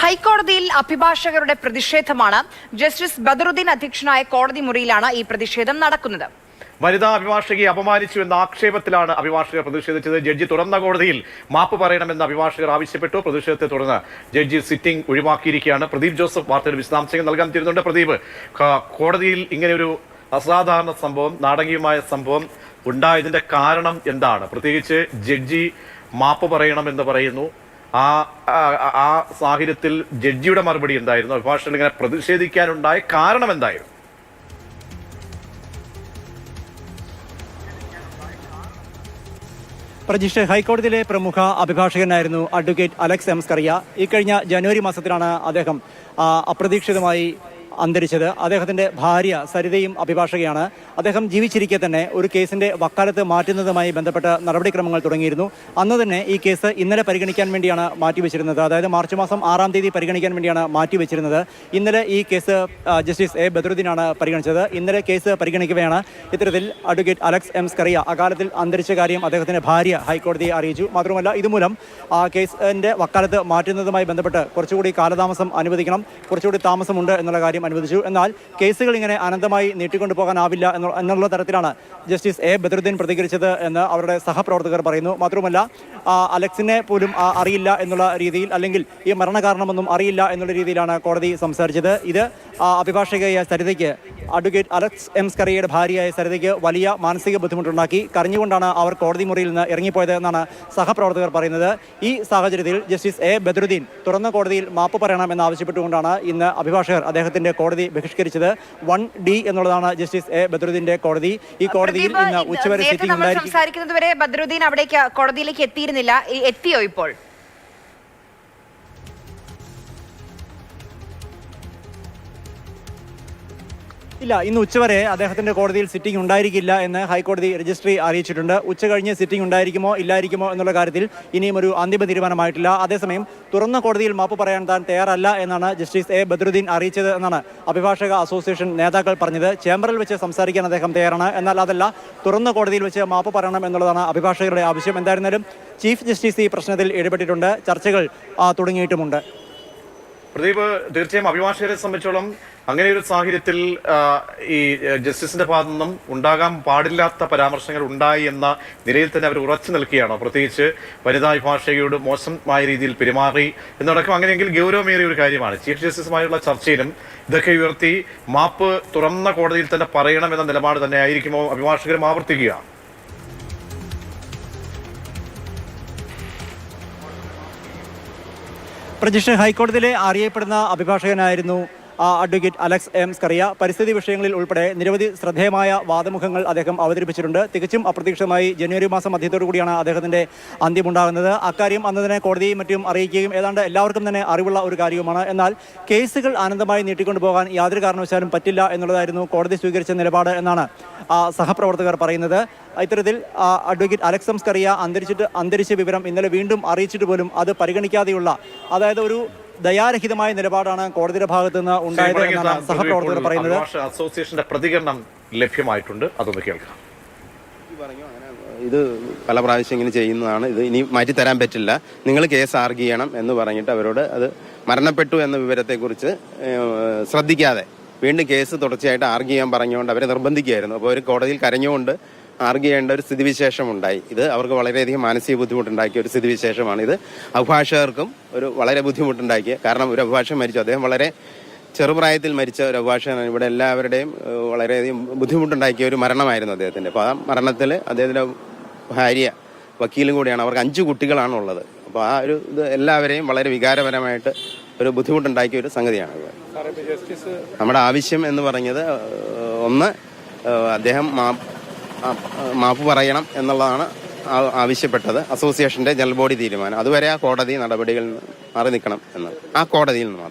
ഹൈക്കോടതിയിൽ അഭിഭാഷകരുടെ പ്രതിഷേധമാണ്. ജസ്റ്റിസ് ബദറുദ്ദീൻ അധ്യക്ഷനായ കോടതി മുറിയിലാണ് ഈ പ്രതിഷേധം നടക്കുന്നത്. വനിതാ അഭിഭാഷകയെ അപമാനിച്ചു എന്ന ആക്ഷേപത്തിലാണ് അഭിഭാഷകർ പ്രതിഷേധിച്ചത്. ജഡ്ജി തുറന്ന കോടതിയിൽ മാപ്പ് പറയണമെന്ന് അഭിഭാഷകർ ആവശ്യപ്പെട്ടു. പ്രതിഷേധത്തെ തുടർന്ന് ജഡ്ജി സിറ്റിംഗ് ഒഴിവാക്കിയിരിക്കുകയാണ്. പ്രദീപ് ജോസഫ് വാർത്തയുടെ വിശദാംശങ്ങൾ നൽകാൻ തീരുന്നുണ്ട് പ്രദീപ് കോടതിയിൽ ഇങ്ങനെ ഒരു അസാധാരണ സംഭവം നാടകീയമായ സംഭവം ഉണ്ടായതിന്റെ കാരണം എന്താണ്? പ്രത്യേകിച്ച് ജഡ്ജി മാപ്പ് പറയണമെന്ന് പറയുന്നു. ആ ആ- സാഹചര്യത്തിൽ ജഡ്ജിയുടെ മറുപടി എന്തായിരുന്നു? അഭിഭാഷകൻ ഇങ്ങനെ പ്രതിഷേധിക്കാനുണ്ടായ കാരണം എന്തായിരുന്നു? പ്രജിഷ് ഹൈക്കോടതിയിലെ പ്രമുഖ അഭിഭാഷകനായിരുന്നു അഡ്വക്കേറ്റ് അലക്സ് എംസ്കറിയ ഇക്കഴിഞ്ഞ ജനുവരി മാസത്തിലാണ് അദ്ദേഹം അപ്രതീക്ഷിതമായി അന്തരിച്ചത്. അദ്ദേഹത്തിന്റെ ഭാര്യ സരിതയും അഭിഭാഷകയാണ്. അദ്ദേഹം ജീവിച്ചിരിക്കെ തന്നെ ഒരു കേസിന്റെ വക്കാലത്ത് മാറ്റുന്നതുമായി ബന്ധപ്പെട്ട നടപടിക്രമങ്ങൾ തുടങ്ങിയിരുന്നു. അന്ന് തന്നെ ഈ കേസ് ഇന്നലെ പരിഗണിക്കാൻ വേണ്ടിയാണ് മാറ്റിവെച്ചിരുന്നത്. അതായത് മാർച്ച് മാസം ആറാം തീയതി പരിഗണിക്കാൻ വേണ്ടിയാണ് മാറ്റിവെച്ചിരുന്നത്. ഇന്നലെ ഈ കേസ് ജസ്റ്റിസ് എ. ബദറുദ്ദീനാണ് പരിഗണിച്ചത്. ഇന്നലെ കേസ് പരിഗണിക്കുകയാണ്. ഇത്തരത്തിൽ അഡ്വക്കേറ്റ് അലക്സ് എം. സ്കറിയ അകാലത്തിൽ അന്തരിച്ച കാര്യം അദ്ദേഹത്തിന്റെ ഭാര്യ ഹൈക്കോടതിയെ അറിയിച്ചു. മാത്രമല്ല ഇതുമൂലം ആ കേസിന്റെ വക്കാലത്ത് മാറ്റുന്നതുമായി ബന്ധപ്പെട്ട് കുറച്ചുകൂടി കാലതാമസം അനുവദിക്കണം. കുറച്ചുകൂടി താമസമുണ്ട് എന്നുള്ള കാര്യം അനുവദിച്ചു. എന്നാൽ കേസുകൾ ഇങ്ങനെ അനന്തമായി നീട്ടിക്കൊണ്ടു പോകാനാവില്ല എന്നുള്ള തരത്തിലാണ് ജസ്റ്റിസ് എ ബദറുദ്ദീൻ പ്രതികരിച്ചത് എന്ന് അവരുടെ സഹപ്രവർത്തകർ പറയുന്നു. മാത്രമല്ല അലക്സിനെ പോലും അറിയില്ല എന്നുള്ള രീതിയിൽ അല്ലെങ്കിൽ ഈ മരണകാരണമൊന്നും അറിയില്ല എന്നുള്ള രീതിയിലാണ് കോടതി സംസാരിച്ചത്. ഇത് അഭിഭാഷകയായ സരിതയ്ക്ക് അഡ്വക്കേറ്റ് അലക്സ് എം സ്കറിയയുടെ ഭാര്യയായ സരിതയ്ക്ക് വലിയ മാനസിക ബുദ്ധിമുട്ടുണ്ടാക്കി. കരഞ്ഞുകൊണ്ടാണ് അവർ കോടതി മുറിയിൽ നിന്ന് ഇറങ്ങിപ്പോയത് എന്നാണ് സഹപ്രവർത്തകർ പറയുന്നത്. ഈ സാഹചര്യത്തിൽ ജസ്റ്റിസ് എ ബദറുദ്ദീൻ തുറന്ന കോടതിയിൽ മാപ്പ് പറയണമെന്ന് ആവശ്യപ്പെട്ടുകൊണ്ടാണ് ഇന്ന് അഭിഭാഷകർ അദ്ദേഹത്തിന്റെ കോടതി ബഹിഷ്കരിച്ചത്. വൺ ഡി എന്നുള്ളതാണ് ജസ്റ്റിസ് എ ബദറുദ്ദീന്റെ കോടതി. ഈ കോടതിയിൽ ഇന്ന് ഉച്ചവരെ സിറ്റിംഗ് ഉണ്ടായിരിക്കും. സംസാരിക്കുന്നത് വരെ ബദറുദ്ദീൻ അവിടേക്ക് കോടതിയിലേക്ക് എത്തിയിരുന്നില്ല എത്തിയോ ഇപ്പോൾ? ഇല്ല ഇന്ന് ഉച്ചവരെ അദ്ദേഹത്തിന്റെ കോടതിയിൽ സിറ്റിംഗ് ഉണ്ടായിരിക്കില്ല എന്ന് ഹൈക്കോടതി രജിസ്ട്രി അറിയിച്ചിട്ടുണ്ട്. ഉച്ച കഴിഞ്ഞ് സിറ്റിംഗ് ഉണ്ടായിരിക്കുമോ ഇല്ലായിരിക്കുമോ എന്നുള്ള കാര്യത്തിൽ ഇനിയും ഒരു അന്തിമ തീരുമാനമായിട്ടില്ല. അതേസമയം തുറന്ന കോടതിയിൽ മാപ്പ് പറയാൻ താൻ തയ്യാറല്ല എന്നാണ് ജസ്റ്റിസ് എ. ബദ്രുദ്ദീൻ അറിയിച്ചത് എന്നാണ് അഭിഭാഷക അസോസിയേഷൻ നേതാക്കൾ പറഞ്ഞത്. ചേംബറിൽ വെച്ച് സംസാരിക്കാൻ അദ്ദേഹം തയ്യാറാണ്. എന്നാൽ അതല്ല തുറന്ന കോടതിയിൽ വെച്ച് മാപ്പ് പറയണം എന്നുള്ളതാണ് അഭിഭാഷകരുടെ ആവശ്യം. എന്തായിരുന്നാലും ചീഫ് ജസ്റ്റിസ് ഈ പ്രശ്നത്തിൽ ഇടപെട്ടിട്ടുണ്ട്. ചർച്ചകൾ തുടങ്ങിയിട്ടുമുണ്ട്. പ്രദീപ് തീർച്ചയായും അഭിഭാഷകരെ സംബന്ധിച്ചോളം അങ്ങനെ ഒരു സാഹചര്യത്തിൽ ഈ ജസ്റ്റിസിന്റെ ഭാഗത്തു നിന്നും ഉണ്ടാകാൻ പാടില്ലാത്ത പരാമർശങ്ങൾ ഉണ്ടായി എന്ന നിലയിൽ തന്നെ അവർ ഉറച്ചു നിൽക്കുകയാണ്. പ്രത്യേകിച്ച് വനിതാ അഭിഭാഷകയോട് മോശമായ രീതിയിൽ പെരുമാറി എന്നടക്കം അങ്ങനെയെങ്കിൽ ഗൗരവമേറിയ ഒരു കാര്യമാണ്. ചീഫ് ജസ്റ്റിസുമായുള്ള ചർച്ചയിലും ഇതൊക്കെ ഉയർത്തി മാപ്പ് തുറന്ന കോടതിയിൽ തന്നെ പറയണം എന്ന നിലപാട് തന്നെ ആയിരിക്കുമോ അഭിഭാഷകരും ആവർത്തിക്കുക. പ്രജിഷ് ഹൈക്കോടതിയിലെ അറിയപ്പെടുന്ന അഭിഭാഷകനായിരുന്നു അഡ്വക്കേറ്റ് അലക്സ് എം സ്കറിയ പരിസ്ഥിതി വിഷയങ്ങളിൽ ഉൾപ്പെടെ നിരവധി ശ്രദ്ധേയമായ വാദമുഖങ്ങൾ അദ്ദേഹം അവതരിപ്പിച്ചിട്ടുണ്ട്. തികച്ചും അപ്രതീക്ഷിതമായി ജനുവരി മാസം മധ്യത്തോടു കൂടിയാണ് അദ്ദേഹത്തിന്റെ അന്ത്യമുണ്ടാകുന്നത്. അക്കാര്യം അന്ന് തന്നെ കോടതിയും മറ്റും അറിയിക്കുകയും ഏതാണ്ട് എല്ലാവർക്കും തന്നെ അറിവുള്ള ഒരു കാര്യവുമാണ്. എന്നാൽ കേസുകൾ ആനന്ദമായി നീട്ടിക്കൊണ്ടു പോകാൻ യാതൊരു കാരണവശാലും പറ്റില്ല എന്നുള്ളതായിരുന്നു കോടതി സ്വീകരിച്ച നിലപാട് എന്നാണ് സഹപ്രവർത്തകർ പറയുന്നത്. ഇത്തരത്തിൽ അഡ്വക്കേറ്റ് അലക്സ് എം അന്തരിച്ചിട്ട് അന്തരിച്ച വിവരം ഇന്നലെ വീണ്ടും അറിയിച്ചിട്ട് പോലും അത് പരിഗണിക്കാതെയുള്ള അതായത് ഒരു ദയാരഹിതമായ നിലപാടാണ് കോടതിയുടെ ഭാഗത്ത് നിന്ന് ഉണ്ടായത് എന്നാണ് സഹപ്രവർത്തകർ പറയുന്നത്. അസോസിയേഷന്റെ പ്രതികരണം ലഭ്യമായിട്ടുണ്ട്. അതൊന്ന് കേൾക്കാം. ഇത് പല പ്രാവശ്യം ഇങ്ങനെ ചെയ്യുന്നതാണ്. ഇത് ഇനി മാറ്റി തരാൻ പറ്റില്ല. നിങ്ങൾ കേസ് ആർഗ് ചെയ്യണം എന്ന് പറഞ്ഞിട്ട് അവരോട് അത് മരണപ്പെട്ടു എന്ന വിവരത്തെക്കുറിച്ച് ശ്രദ്ധിക്കാതെ വീണ്ടും കേസ് തുടർച്ചയായിട്ട് ആർഗ് ചെയ്യാൻ പറഞ്ഞുകൊണ്ട് അവരെ നിർബന്ധിക്കുകയായിരുന്നു. അപ്പോൾ അവർ കോടതിയിൽ കരഞ്ഞുകൊണ്ട് ആർഗ് ചെയ്യേണ്ട ഒരു സ്ഥിതിവിശേഷം ഉണ്ടായി ഇത് അവർക്ക് വളരെയധികം മാനസിക ബുദ്ധിമുട്ടുണ്ടാക്കിയ ഒരു സ്ഥിതിവിശേഷമാണ്. ഇത് അഭിഭാഷകർക്കും ഒരു വളരെ ബുദ്ധിമുട്ടുണ്ടാക്കിയ കാരണം ഒരു അഭിഭാഷകൻ മരിച്ചു. അദ്ദേഹം വളരെ ചെറുപ്രായത്തിൽ മരിച്ച ഒരു അഭിഭാഷകനാണ്. ഇവിടെ എല്ലാവരുടെയും വളരെയധികം ബുദ്ധിമുട്ടുണ്ടാക്കിയ ഒരു മരണമായിരുന്നു അദ്ദേഹത്തിന്റെ അപ്പോൾ ആ മരണത്തിൽ അദ്ദേഹത്തിന്റെ ഭാര്യ വക്കീലും കൂടിയാണ്. അവർക്ക് അഞ്ച് കുട്ടികളാണ് ഉള്ളത് അപ്പോൾ ആ ഒരു ഇത് എല്ലാവരെയും വളരെ വികാരപരമായിട്ട് ഒരു ബുദ്ധിമുട്ടുണ്ടാക്കിയ ഒരു സംഗതിയാണ് നമ്മുടെ ആവശ്യം എന്ന് പറഞ്ഞത് ഒന്ന് അദ്ദേഹം മാപ്പ് പറയണം എന്നുള്ളതാണ് ആവശ്യപ്പെട്ടത്. അസോസിയേഷന്റെ ജനറൽ ബോഡി തീരുമാനം. അതുവരെ ആ കോടതി നടപടികളിൽ മാറി നിൽക്കണം എന്ന്. ആ കോടതിയിൽ നിന്ന്